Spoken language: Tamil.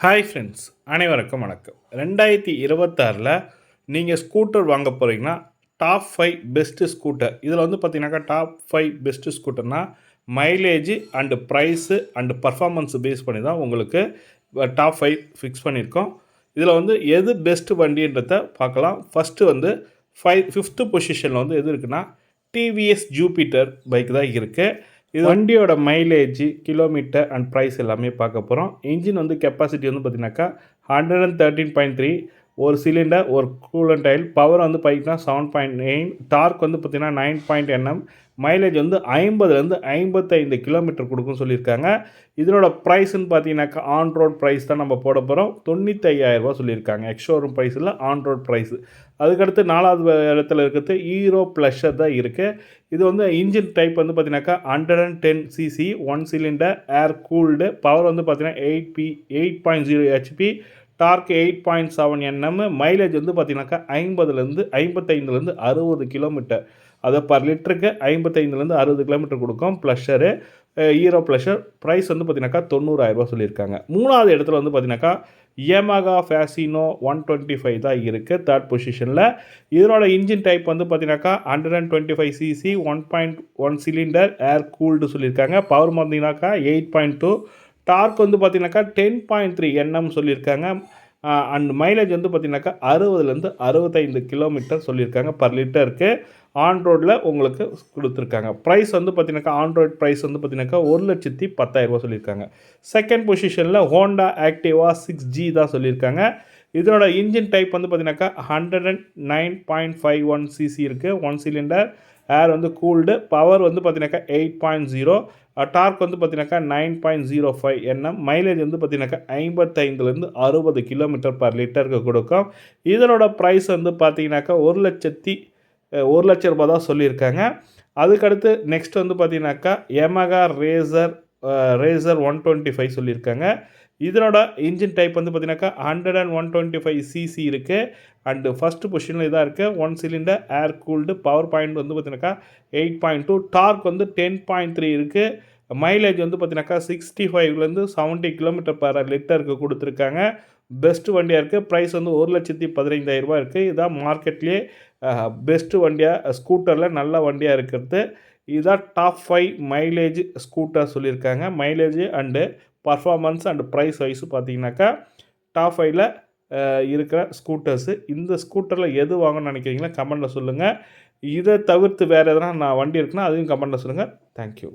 ஹாய் ஃப்ரெண்ட்ஸ் அனைவருக்கும் வணக்கம். ரெண்டாயிரத்தி இருபத்தாறில் நீங்கள் ஸ்கூட்டர் வாங்க போகிறீங்கன்னா டாப் ஃபைவ் பெஸ்ட்டு ஸ்கூட்டர் இதில் வந்து பார்த்தீங்கன்னாக்கா top five best ஸ்கூட்டர்னா mileage and price and performance base பண்ணி தான் உங்களுக்கு டாப் ஃபைவ் ஃபிக்ஸ் பண்ணியிருக்கோம். இதில் வந்து எது பெஸ்ட்டு வண்டின்றத பார்க்கலாம். ஃபஸ்ட்டு வந்து ஃபைவ் ஃபிஃப்த்து பொசிஷனில் வந்து எது இருக்குன்னா டிவிஎஸ் ஜூபிட்டர் பைக் தான் இருக்குது இது வண்டியோட மைலேஜ் கிலோமீட்டர் அண்ட் ப்ரைஸ் எல்லாமே பார்க்க போகிறோம் இன்ஜின் வந்து கெப்பாசிட்டி வந்து பார்த்தீங்கன்னாக்கா hundred and thirteen point three ஒரு சிலிண்டர் ஒரு கூலண்ட் ஆயில் பவர் வந்து பார்த்தீங்கன்னா செவன் பாயிண்ட் நைன் டார்க் வந்து பார்த்திங்கன்னா நைன் பாயிண்ட் என்எம் மைலேஜ் வந்து ஐம்பதுலேருந்து ஐம்பத்தைந்து கிலோமீட்டர் கொடுக்குன்னு சொல்லியிருக்காங்க. இதனோட ப்ரைஸ்ன்னு பார்த்தீங்கன்னாக்கா ஆன் ரோட் ப்ரைஸ் தான் நம்ம போட போகிறோம் தொண்ணூத்தையாயிரரூபா சொல்லியிருக்காங்க. எக்ஸ்ஷோரூம் ப்ரைஸ் இல்லை ஆன் ரோட் ப்ரைஸ் அதுக்கடுத்து நாலாவது இடத்துல இருக்கிறது ஹீரோ ப்ளஷர் தான் இருக்குது இது வந்து இன்ஜின் டைப் வந்து பார்த்தீங்கன்னாக்கா hundred and ten CC one cylinder air cooled power வந்து பார்த்தீங்கன்னா eight P eight point zero HP torque eight point seven NM mileage வந்து பார்த்தீங்கன்னாக்கா ஐம்பதுலேருந்து ஐம்பத்தைந்துலேருந்து அறுபது கிலோமீட்டர் அதை பர் லிட்டருக்கு ஐம்பத்தைந்துலேருந்து அறுபது கிலோமீட்டர் கொடுக்கும். ப்ளஷரு ஹீரோ ப்ளஷர் ப்ரைஸ் வந்து பார்த்தீங்கன்னாக்கா தொண்ணூறாயிரரூபா சொல்லியிருக்காங்க. மூணாவது இடத்துல வந்து பார்த்தீங்கன்னாக்கா Yamaha Fascino one twenty five தான் இருக்குது தேர்ட் பொசிஷனில் இதனோட இன்ஜின் டைப் வந்து பார்த்தீங்கன்னாக்கா hundred and twenty five CC one point one cylinder air cooled சொல்லியிருக்காங்க பவர் பார்த்தீங்கன்னாக்கா எயிட் பாயிண்ட் டூ டார்க் வந்து பார்த்தீங்கன்னாக்கா டென் பாயிண்ட் த்ரீ என்எம் சொல்லியிருக்காங்க. அண்ட் மைலேஜ் வந்து பார்த்தீங்கன்னாக்கா அறுபதுலேருந்து அறுபத்தைந்து கிலோமீட்டர் சொல்லியிருக்காங்க பர் லிட்டருக்கு ஆன் ரோடில் உங்களுக்கு கொடுத்துருக்காங்க. ப்ரைஸ் வந்து பார்த்தீங்கன்னாக்கா ஆண்ட்ராய்ட் ப்ரைஸ் வந்து பார்த்தீங்கன்னாக்கா ஒரு லட்சத்தி பத்தாயிரரூபா சொல்லியிருக்காங்க. செகண்ட் பொசிஷனில் ஹோண்டா ஆக்டிவா சிக்ஸ் ஜி தான் சொல்லியிருக்காங்க. இதனோட இன்ஜின் டைப் வந்து பார்த்தீங்கன்னாக்கா hundred and nine point five one CC இருக்குது ஒன் சிலிண்டர் ஏர் வந்து கூல்டு பவர் வந்து பார்த்தீங்கன்னாக்கா எயிட் பாயிண்ட் ஜீரோ டார்க் வந்து பார்த்தீங்கன்னாக்கா nine point zero five NM. Mileage வந்து பார்த்தீங்கன்னாக்கா ஐம்பத்தைந்துலேருந்து அறுபது கிலோமீட்டர் பர் லிட்டருக்கு கொடுக்கும். இதனோட ப்ரைஸ் வந்து பார்த்தீங்கன்னாக்கா ஒரு லட்சத்தி ஒரு லட்ச ரூபா தான் சொல்லியிருக்காங்க. அதுக்கடுத்து நெக்ஸ்ட் வந்து பார்த்தீங்கன்னாக்கா Yamaha Racer Racer one twenty five சொல்லியிருக்காங்க. இதனோட இன்ஜின் டைப் வந்து பார்த்தீங்கன்னாக்கா hundred and one twenty five CC இருக்குது அண்டு ஃபஸ்ட்டு பொசிஷனில் இதாக இருக்குது one cylinder air cooled power point வந்து பார்த்தீங்கன்னாக்கா எயிட் பாயிண்ட் டூ டார்க் வந்து டென் பாயிண்ட் த்ரீ இருக்குது மைலேஜ் வந்து பார்த்தீங்கன்னாக்கா சிக்ஸ்டி ஃபைவ்லேருந்து செவன்ட்டி கிலோமீட்டர் பர் லிட்டருக்கு கொடுத்துருக்காங்க. பெஸ்ட்டு வண்டியாக இருக்குது ப்ரைஸ் வந்து ஒரு லட்சத்தி பதினைந்தாயிரரூபா இருக்குது இதுதான் மார்க்கெட்லேயே பெஸ்ட்டு வண்டியாக ஸ்கூட்டரில் நல்ல வண்டியாக இருக்கிறது. இதுதான் டாப் ஃபைவ் மைலேஜ் ஸ்கூட்டர் சொல்லியிருக்காங்க. Mileage and performance and price wise பார்த்தீங்கன்னாக்கா டாப் ஃபைவ்ல இருக்கிற ஸ்கூட்டர்ஸு இந்த ஸ்கூட்டரில் எது வாங்கணும்னு நினைக்கிறீங்களா கமெண்ட்டில் சொல்லுங்கள் இதை தவிர்த்து வேறு எதனா நான் வண்டி இருக்குன்னா அதையும் கமெண்ட்டில் சொல்லுங்கள் தேங்க்யூ